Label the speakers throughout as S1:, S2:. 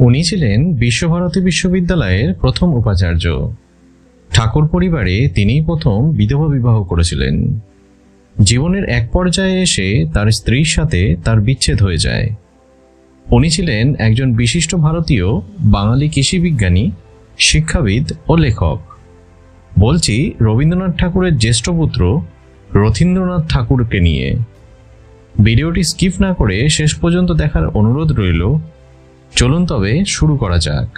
S1: উনি ছিলেন বিশ্বভারতী বিশ্ববিদ্যালয়ের প্রথম উপাচার্য। ঠাকুর পরিবারে তিনিই প্রথম বিধবা বিবাহ করেছিলেন। জীবনের এক পর্যায়ে এসে তার স্ত্রীর সাথে তার বিচ্ছেদ হয়ে যায়। উনি ছিলেন একজন বিশিষ্ট ভারতীয়, বাঙালি কৃষি বিজ্ঞানী, শিক্ষাবিদ ও লেখক। বলছি, রবীন্দ্রনাথ ঠাকুরের জ্যেষ্ঠ পুত্র রথীন্দ্রনাথ ঠাকুরকে নিয়ে। ভিডিওটি স্কিপ না করে শেষ পর্যন্ত দেখার অনুরোধ রইল চলুন তবে শুরু করা যাক।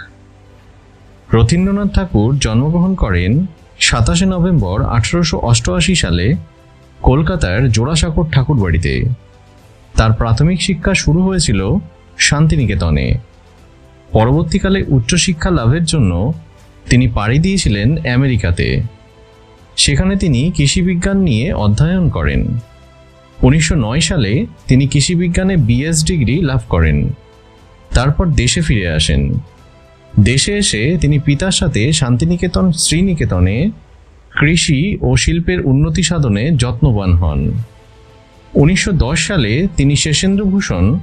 S1: রথীন্দ্রনাথ ঠাকুর জন্মগ্রহণ করেন সাতাশে নভেম্বর আঠারোশো অষ্টআশি সালে কলকাতার জোড়াসাঁকোর ঠাকুর বাড়িতে তার প্রাথমিক শিক্ষা শুরু হয়েছিল শান্তিনিকেতনে। পরবর্তীকালে উচ্চশিক্ষা লাভের জন্য তিনি পাড়ি দিয়েছিলেন আমেরিকাতে। সেখানে তিনি কৃষিবিজ্ঞান নিয়ে অধ্যয়ন করেন। উনিশশো নয় সালে তিনি কৃষিবিজ্ঞানে বিএস ডিগ্রি লাভ করেন। তারপর দেশে ফিরে আসেন। দেশে এসে তিনি পিতার সাথে শান্তিনিকেতন, শ্রীনিকেতনে কৃষি ও শিল্পের উন্নতি সাধনে যত্নবান হন। উনিশশো দশ সালে তিনি শেষেন্দ্রভূষণ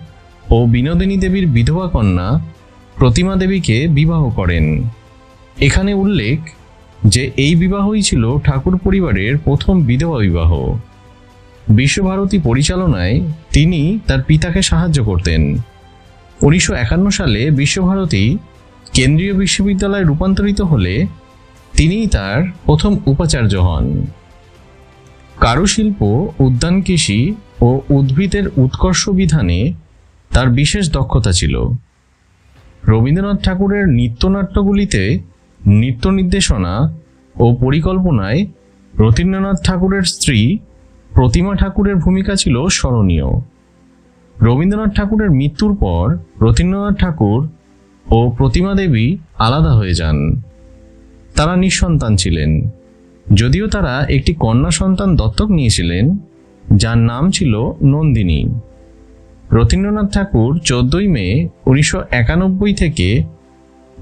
S1: ও বিনোদিনী দেবীর বিধবা কন্যা প্রতিমা দেবীকে বিবাহ করেন। এখানে উল্লেখ যে এই বিবাহই ছিল ঠাকুর পরিবারের প্রথম বিধবা বিবাহ। বিশ্বভারতী পরিচালনায় তিনি তার পিতাকে সাহায্য করতেন। উনিশশো একান্ন সালে বিশ্বভারতী কেন্দ্রীয় বিশ্ববিদ্যালয়ে রূপান্তরিত হলে তিনিই তার প্রথম উপাচার্য হন। কারুশিল্প, উদ্যান কৃষি ও উদ্ভিদের উৎকর্ষ বিধানে তার বিশেষ দক্ষতা ছিল। রবীন্দ্রনাথ ঠাকুরের নৃত্যনাট্যগুলিতে নৃত্য নির্দেশনা ও পরিকল্পনায় রতীন্দ্রনাথ ঠাকুরের স্ত্রী প্রতিমা ঠাকুরের ভূমিকা ছিল স্মরণীয়। রবীন্দ্রনাথ ঠাকুরের মৃত্যুর পর রথীন্দ্রনাথ ঠাকুর ও প্রতিমা দেবী আলাদা হয়ে যান। তারা নিঃসন্তান ছিলেন। যদিও তারা একটি কন্যা সন্তান দত্তক নিয়েছিলেন, যার নাম ছিল নন্দিনী। রথীন্দ্রনাথ ঠাকুর চোদ্দই মে উনিশশো একানব্বই থেকে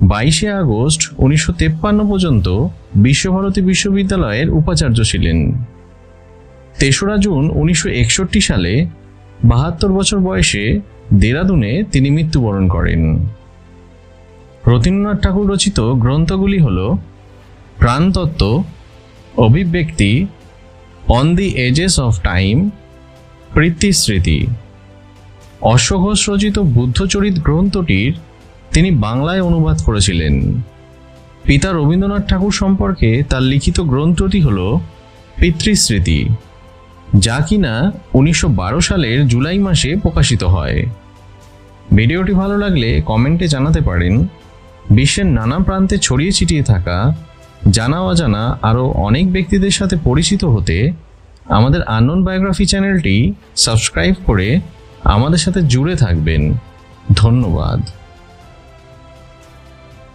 S1: বাইশে আগস্ট উনিশশো তেপ্পান্ন পর্যন্ত বিশ্বভারতী বিশ্ববিদ্যালয়ের উপাচার্য ছিলেন। তেসরা জুন উনিশশো একষট্টি সালে বাহাত্তর বছর বয়সে দেরাদুনে তিনি মৃত্যুবরণ করেন। রতীন্দ্রনাথ ঠাকুর রচিত গ্রন্থগুলি হল প্রাণতত্ত্ব, অভিব্যক্তি on the ages of time স্মৃতি অশ্বঘোষ রচিত বুদ্ধচরিত গ্রন্থটির তিনি বাংলায় অনুবাদ করেছিলেন। পিতা রবীন্দ্রনাথ ঠাকুর সম্পর্কে তার লিখিত গ্রন্থটি হল পিতৃস্মৃতি যা কিনা উনিশশো বারো সালের জুলাই মাসে প্রকাশিত হয়। ভিডিওটি ভালো লাগলে কমেন্টে জানাতে পারেন, বিশ্বের নানা প্রান্তে ছড়িয়ে ছিটিয়ে থাকা জানা অজানা আরও অনেক ব্যক্তিদের সাথে পরিচিত হতে আমাদের আননোন বায়োগ্রাফি চ্যানেলটি সাবস্ক্রাইব করে আমাদের সাথে জুড়ে থাকবেন। ধন্যবাদ।